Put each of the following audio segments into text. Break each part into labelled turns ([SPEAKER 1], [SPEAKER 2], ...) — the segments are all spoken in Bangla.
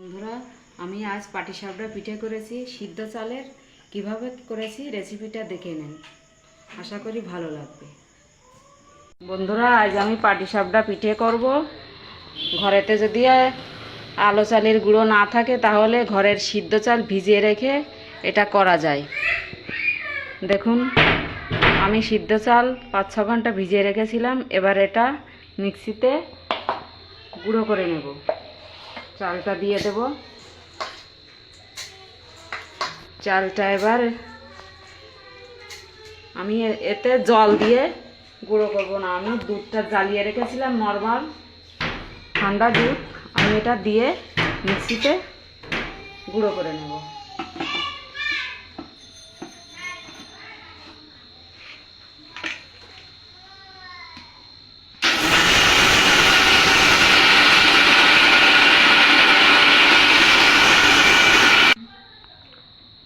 [SPEAKER 1] বন্ধুরা, আমি আজ পাটিসাপটা পিঠে করেছি, সিদ্ধ চালের। কীভাবে করেছি রেসিপিটা দেখে নেন। আশা করি ভালো লাগবে। বন্ধুরা, আজ আমি পাটিসাপটা পিঠে করব। ঘরেতে যদি আলো চালের গুঁড়ো না থাকে, তাহলে ঘরের সিদ্ধ চাল ভিজিয়ে রেখে এটা করা যায়। দেখুন, আমি সিদ্ধ চাল পাঁচ ছ ঘণ্টা ভিজিয়ে রেখেছিলাম। এবার এটা মিক্সিতে গুঁড়ো করে নেব। চালটা দিয়ে দেব। চালটা এবার আমি এতে জল দিয়ে গুঁড়ো করব না। আমি দুধটা জ্বালিয়ে রেখেছিলাম নর্মাল। ঠান্ডা দুধ। আমি এটা দিয়ে মিক্সিতে গুঁড়ো করে নেব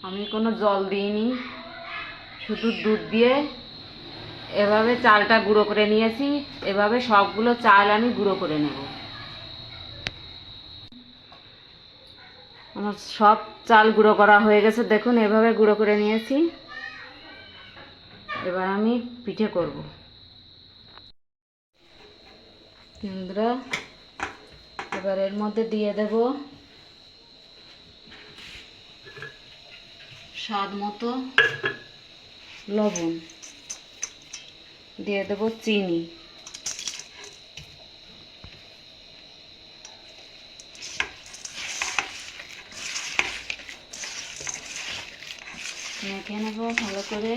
[SPEAKER 1] আমি কোনো জল দিইনি। শুধু দুধ দিয়ে এভাবে চালটা গুঁড়ো করে নিয়েছি। এভাবে সবগুলো চাল আমি গুঁড়ো করে নেব। আমার সব চাল গুঁড়ো করা হয়ে গেছে। দেখুন, এভাবে গুঁড়ো করে নিয়েছি। এবার আমি পিঠে করব। এবার এর মধ্যে দিয়ে দেব স্বাদ মতো লবণ দিয়ে দেব চিনি। মেখে নেব ভালো করে।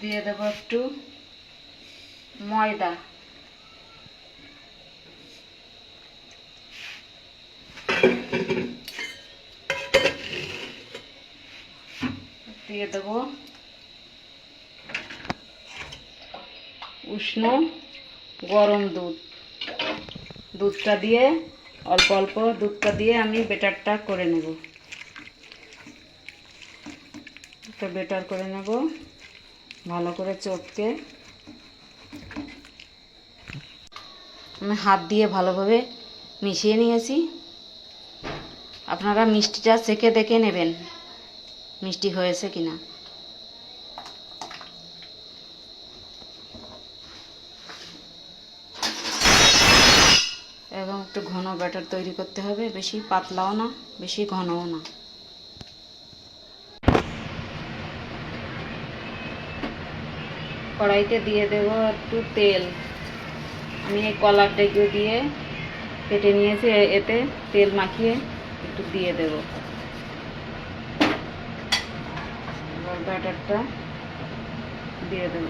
[SPEAKER 1] দিয়ে দেবো একটু ময়দা। দিয়ে দেবো। উষ্ণ গরম দুধ। দুধটা দিয়ে, অল্প অল্প দুধটা দিয়ে আমি বেটারটা করে নেব। একটা বেটার করে নেব, ভালো করে চটকে। আমি হাত দিয়ে ভালোভাবে মিশিয়ে নিয়েছি। আপনারা মিষ্টিটা চেখে দেখে নেবেন। মিষ্টি হয়েছে কিনা? এবং একটু ঘন ব্যাটার তৈরি করতে হবে, বেশি পাতলাও না, বেশি ঘনও না। কড়াইতে দিয়ে দেব একটু তেল। আমি এই কলার ডেকে দিয়ে কেটে নিয়েছি, এতে তেল মাখিয়ে একটু দিয়ে দেব এবার ব্যাটারটা দিয়ে দেব।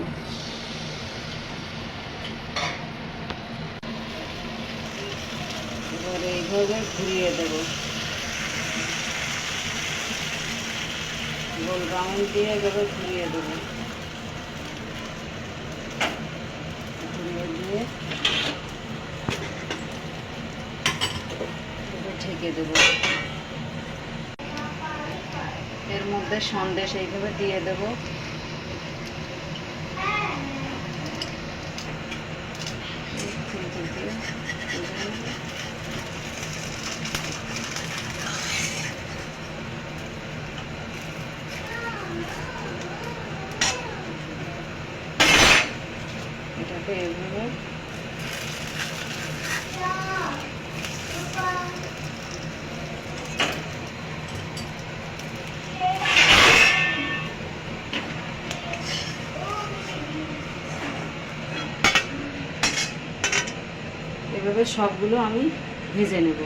[SPEAKER 1] এবার এইভাবে ঘুরিয়ে দেব। গোল রাউন্ড দিয়ে এভাবে ঘুরিয়ে দেবো। ঘুরিয়ে দিয়ে ঢেকে দেবো। মধ্যে সন্দেশ এইভাবে দিয়ে দেবো এটাকে এভাবে এভাবে সবগুলো আমি ভেজে নেব।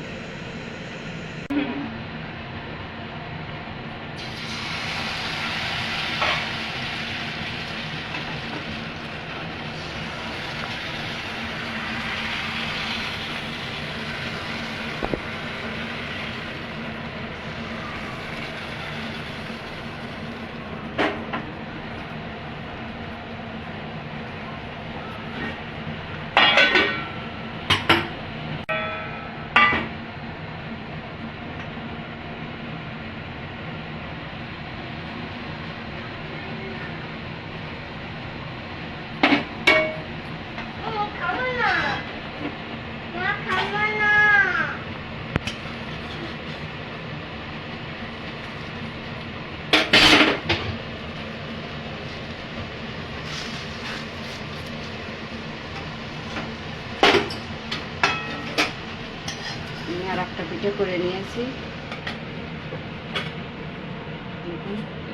[SPEAKER 1] করে নিয়েছি।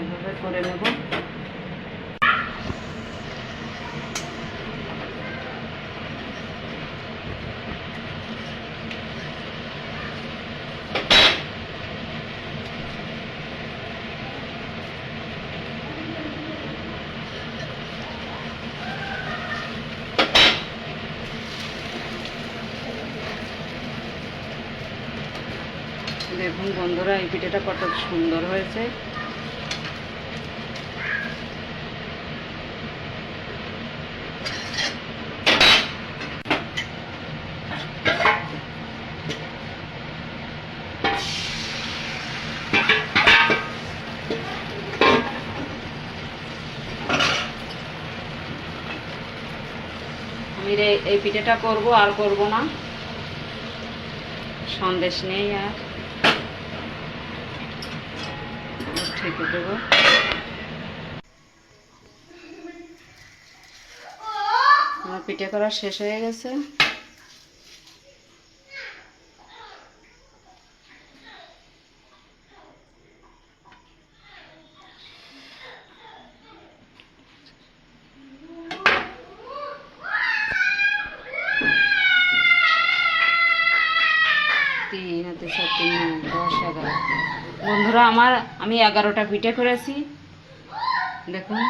[SPEAKER 1] এভাবে করে নেব। দেখুন বন্ধুরা, এই পিঠেটা কত সুন্দর হয়েছে। আমি এই পিঠেটা করব আর করব না। সন্দেশ নেই আর। ঠেকে দেবো। আমার পিঠে করা শেষ হয়ে গেছে। বন্ধুরা, আমার, আমি এগারোটা পিঠে করেছি। দেখুন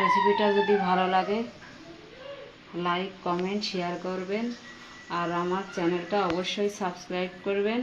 [SPEAKER 1] রেসিপিটা যদি ভালো লাগে লাইক কমেন্ট শেয়ার করবেন। আর আমার চ্যানেলটা অবশ্যই সাবস্ক্রাইব করবেন।